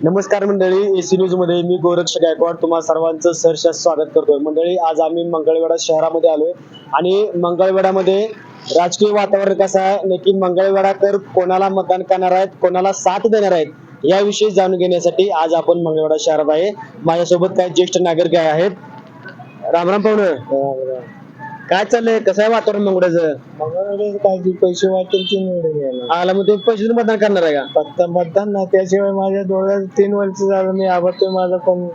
नमस्कार मंडळी एसी न्यूजमध्ये मी गोरक्ष गायकवाड तुम्हा सर्वांचं सहर्ष स्वागत करतोय. मंडळी आज आम्ही मंगळवेढा शहरामध्ये आलोय आणि मंगळवेढामध्ये राजकीय वातावरण कसं आहे? नक्की मंगळवेढाकर कोणाला मतदान करणार आहेत कोणाला साथ देणार आहेत याविषयी जाणून घेण्यासाठी आज आपण मंगळवेढा शहरात आहे. माझ्यासोबत काही ज्येष्ठ नागरिक आहेत. रामराम पाहुणे. काय चाललंय? कसं आहे वातावरण मंगळ्याचं? मंगळवारी काय जे पैसे वाटेल ते निवडून घ्यायला आला मग ते पैसे देऊन मतदान करणार आहे का? फक्त मतदान ना त्याशिवाय माझ्या डोळ्यात तीन वर्ष झालं मी आभारतोय माझं पण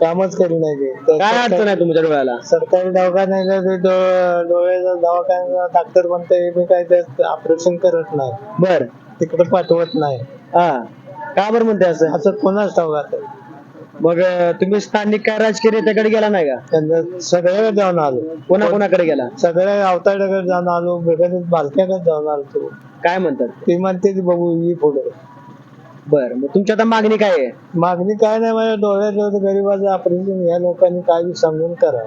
कामच करू नाही ते. तर काय अडचण आहे तुमच्या डोळ्याला? सरकारी दवाखान्याला ते डो- डोळ्याचा दवाखान्याचा डॉक्टर म्हणतोय मी काय त्यात ऑपरेशन करत नाही. बर. तिकडे पाठवत नाही. हा. का बरं म्हणते असं? असं कोणाच ठाऊक आता. मग अं, तुम्ही स्थानिक काय राजकीय नेत्याकडे गेला नाही का? त्यांना सगळ्याकडे जाऊन आलो. कोणा कोणाकडे गेला? सगळ्या अवताड्याकडे जाऊन आलो बेगाने बालक्याकडे जाऊन आलो तो. काय म्हणतात? ते म्हणते की बघू ही पुढे. बर मग तुमची आता मागणी काय आहे? मागणी काय नाही माझ्या डोळ्यात गरीबाचं ऑपरेशन या लोकांनी काय समजून करा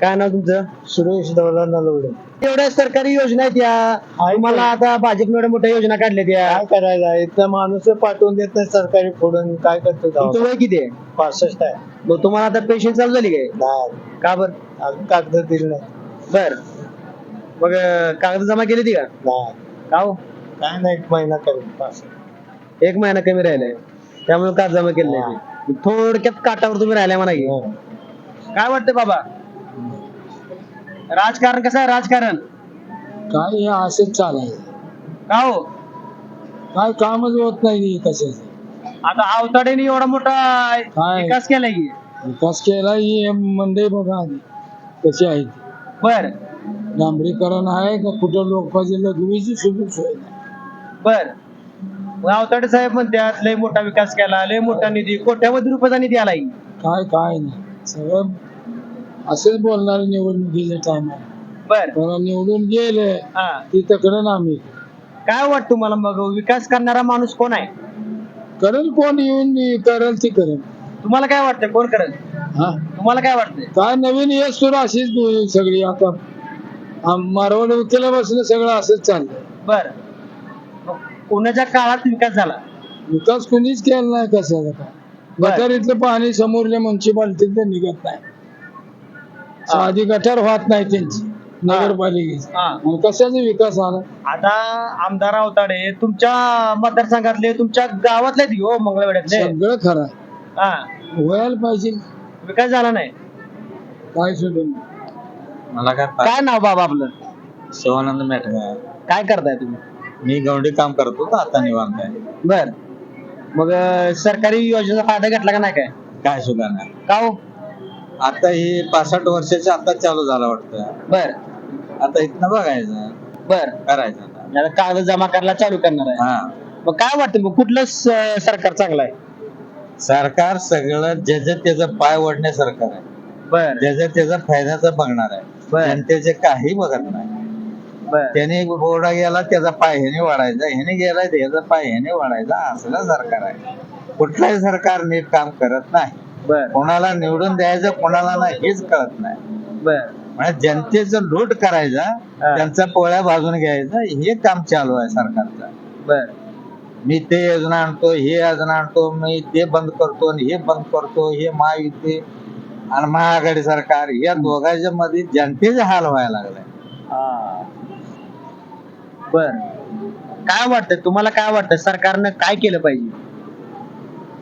काय नाव तुमचं? सुरेश डोळा नलवडे. एवढ्या सरकारी योजना आहेत या. तुम्हाला आता भाजपने एवढ्या मोठ्या योजना काढल्या त्या काय करायचं इथला माणूस पाठवून देत नाही सरकारी फोडून. काय करतो तुमचं? वय किती आहे? पासष्ट आहे. मग तुम्हाला आता पेन्शन चालू झाली काय? नाही. का बर? अजून कागद दिले नाही बर. मग अं, कागद जमा केली ती का? नाही. का हो? काय नाही एक महिना करेल पास एक महिना कमी राहिलाय. त्यामुळे कागद जमा केले नाही. थोडक्यात काटावर तुम्ही राहिलाय म्हणा की. काय वाटतं बाबा? राजकारण कसं आहे? राजकारण. काय हे असंच चालायचं का हो? काय कामच होत नाही कशाचं आता आवताडेने एवढा मोठा काय? विकास केलाय की. विकास केला ही मंडई बघा आधी. कशी आहे ती. बर. डांबरीकरण आहे का कुठं लोकांची लघवीची सुरू सोय नाही. बर. मग आवताडे साहेब म्हणतात लय मोठा विकास केला लय मोठा निधी कोट्यावधी रुपयाचा निधी आलाय. काय काय नाही. सगळं असंच बोलणार निवडणुकीच्या टायमाला बर. निवडून गेले हा. ती आम्ही. काय वाटतं तुम्हाला मग? विकास करणारा माणूस कोण आहे? करेल कोण येऊन करेल ती करेल तुम्हाला काय वाटतं? कोण करेल हा. तुम्हाला काय वाटतंय? काय नवीन येस तर अशीच सगळी आता. आम- मारवाड केल्यापासून सगळं असंच चाललंय बर. मग कोणाच्या काळात विकास झाला. विकास कोणीच केला नाही कशाचा काय बर. गटारीतलं पाणी समोरल्या म्युन्सिपाल्टीत निघत नाही. साधी गटार होत नाही त्यांची. नगरपालिकेची. हा. कशाचा विकास आला आता आमदार अवताडे तुमच्या मतदारसंघातले तुमच्या गावातले आहेत हो मंगळवेड्यातले? सगळं खरं आहे. हा. व्हायला पाहिजे. विकास झाला नाही? काय सोडून मला काय काय नाव बाबा आपलं? शिवानंद मेटगा काय करताय तुम्ही? मी गवंडी काम करतो तर आता निवांत आहे. बर. मग अं, सरकारी योजनेचा फायदा घेतला का नाही काय? काय सुद्धा नाही. का हो? आता ही पासष्ट वर्षाच्या आता चालू झाला वाटतं. बर. आता इथनं बघायचं. बर. करायचं आता. आता कागद जमा करायला चालू करणार आहे. हा. मग काय वाटतं मग कुठलं स- सरकार चांगलं आहे? सरकार सगळं ज्याचं त्याचं पाय ओढणे सरकार आहे. बर. ज्याचं त्याचा फायद्याचं बघणार आहे. बर. जनतेचे काही बघत नाही. बर. त्याने बोर्डा गेला त्याचा पाय ह्याने वाढायचा ह्याने गेला त्याचा पाय ह्याने वाढायचा असलं सरकार आहे. कुठलंही सरकार नीट काम करत नाही. बर. कोणाला निवडून द्यायचं कोणाला नाही हेच कळत नाही. बर. म्हणजे जनतेचं लूट करायचा. त्यांचा पोळ्या भाजून घ्यायचं हे काम चालू आहे सरकारचं. बर. मी ते योजना आणतो हे योजना आणतो मी ते बंद करतो आणि हे बंद करतो हे महायुती आणि महाआघाडी सरकार या दोघांच्या मध्ये जनतेचे हाल व्हायला लागले हा. बर. काय वाटतं तुम्हाला काय वाटतं सरकारनं काय केलं पाहिजे?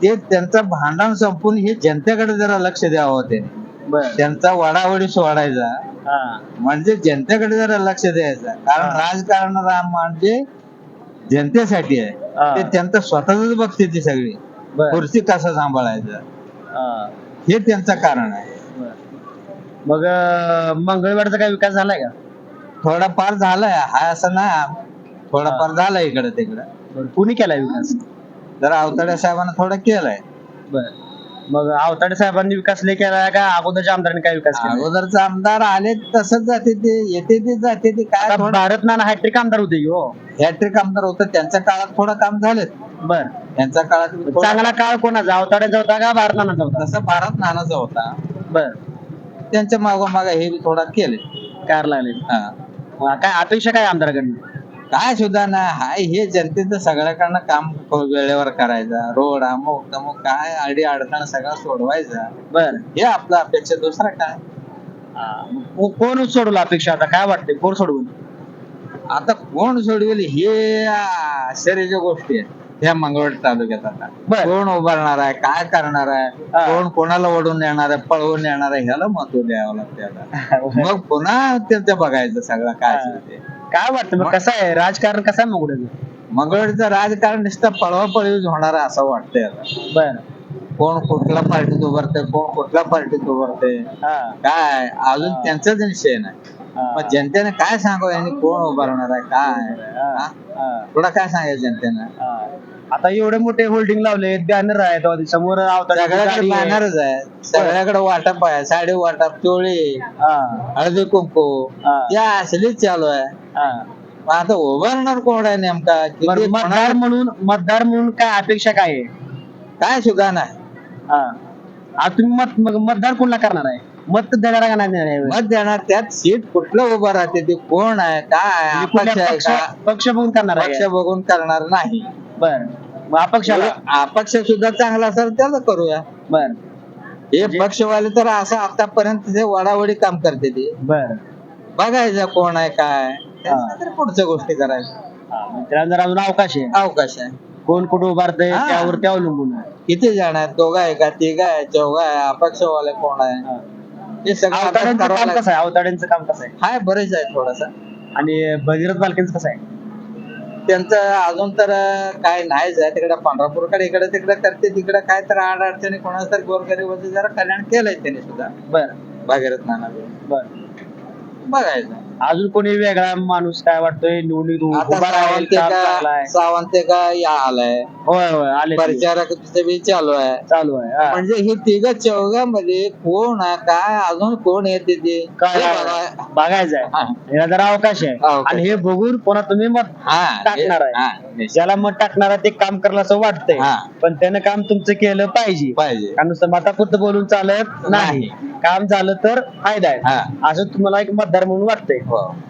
ते त्यांचं भांडण संपून हे जनतेकडे जरा लक्ष द्यावं होते. त्यांचा वडावडी सोडायचा. म्हणजे जनतेकडे जरा लक्ष द्यायचं. कारण. राजकारण राम म्हणजे जनतेसाठी आहे. ते त्यांचं स्वतःच बघते ती सगळी. खुर्ची कसं सांभाळायचं. हा. त्यांचं कारण आहे. मग मंगळवारचा काय विकास झालाय का? थोडाफार झालाय. हा असं ना थोडाफार झालाय इकडे तिकडे. कुणी केलाय विकास? जर अवताड्या साहेबांना थोडं केलंय. बर. मग आवताडे साहेबांनी विकास लय केलाय का? अगोदरच्या आमदारांनी काय विकास केला अगोदरचे आमदार आले तसंच जाते ते येते ते जाते ते काय थोडं भारत नाना हॅट्रिक आमदार होते की हो? हॅट्रिक आमदार होतं त्यांच्या काळात थोडं काम झालेत. बर. त्यांच्या काळात थोडं- चांगला काळ कोणाचा? अवताड्याचा होता का भारत नानाचा होता? तसं भारत नानाचा होता. बर. त्यांच्या मागोमाग हे थोडा केले. कार लागले. हा, काय अपेक्षा काय आमदाराकडनं? काय सुद्धा ना हाय हे जनतेचं सगळ्याकडनं काम वेळेवर करायचं. रोड अमुक तमुक काय अडी अडचण सगळं सोडवायचं. बर. हे आपलं अपेक्षा दुसरं काय? को- कोण सोडवलं अपेक्षा आता? काय वाटते कोण सोडवून आता कोण सोडवेल हे आश्चर्याच्या गोष्टी आहेत. ह्या मंगळवार तालुक्यात आता. बर. कोण उभारणार आहे? काय करणार आहे? हा. कोण कोणाला ओढून येणार आहे? पळवून येणार आहे? ह्याला महत्त्व द्यावं लागते आता. मग पुन्हा ते ते बघायचं सगळं काय. असेल ते काय वाटतं मग कसं आहे? राजकारण कसं आहे मंगळ्याचं मंगळवारचं राजकारण नुसतं पळवापळवीच होणार आहे असं वाटतंय आता. बर. कोण कुठल्या पार्टीत उभारते कोण कुठल्या पार्टीत उभारते हा. काय? अजून त्यांचाच निश्चय नाही. हा. मग जनतेने काय सांगावं? यांनी कोण उभारणार आहे? काय? हा. हा? हा. तुला काय सांगायचं जनतेनं? हा. आता एवढे मोठे होल्डिंग लावले बॅनर आहेत समोर सगळ्याकडे. बॅनरच आहे. सगळ्याकडे वाटप आहे. साडी वाटप चोळी हा. हळदी कुंकू. या असलीच चालू आहे. हा. आता उभारणार कोण आहे नेमका? मतदार म्हणून मतदार म्हणून काय अपेक्षा काय आहे? काय सुद्धा नाही. हा. तुम्ही मत मतदार कोणला करणार आहे? मत देणार का नाही? मत देणार त्यात सीट कुठलं उभं राहते ते कोण आहे काय म्हणजे पक्ष बघून करणार पक्ष बघून करणार नाही. बर. मग अपक्षाला अपक्ष सुद्धा चांगला असेल त्याला करूया. बर. हे पक्षवाले तर असं आतापर्यंत ते वडावडी काम करते ते. बर. बघायचं कोण आहे काय त्यानंतर पुढच्या गोष्टी जर अजून अवकाश आहे? अवकाश आहे. कोण कुठं उभारतंय हा. त्यावर ते अवलंबून आहे. किती जण आहेत? दोघं आहे का? तिघ आहे? चौघ आहे? अपक्षवाले कोण आहे? हा. सगळं अभ्यास अवताड्यांचं करावं काम लागेल. कसं आहे? अवताड्यांचं काम कसं आहे? हाय बरेच आहे थोडस. आणि भगीरथ बालकेंचं कसं आहे? त्यांचं अजून तर काय नाहीच आहे तिकडे पंढरपूरकडे इकडे तिकडे करते तिकडे काय तर आड अडचणी कोणाच तर गोरगरीबाचं जरा कल्याण केलंय त्यांनी सुद्धा. बर. भागीरथ नाना बर. बघायचं. अजून कोणी वेगळा माणूस काय वाटतोय निवडणूक आता उभा राहील सावंते काम चांगलाय. सावंते का या आलाय होय होय आले ते. परिचारक बी चालू आहे चालू आहे हा. म्हणजे हे तिघ चौघामध्ये कोण आहे काय अजून कोण येते ते काय हे बघा. बघायचं आहे हा. याला जरा अवकाश आहे अवकाश. आणि हे बघून पुन्हा तुम्ही मत हा टाकणार आहे. हा, निश्चित. ज्याला मत टाकणार आहे ते काम करलं असं वाटतंय हा. पण त्यानं काम तुमचं केलं पाहिजे पाहिजे कारण नुसतं मतापुरतं बोलून चालत नाही काम झालं तर फायदा हा. आहे असं तुम्हाला एक मतदार म्हणून वाटतंय हो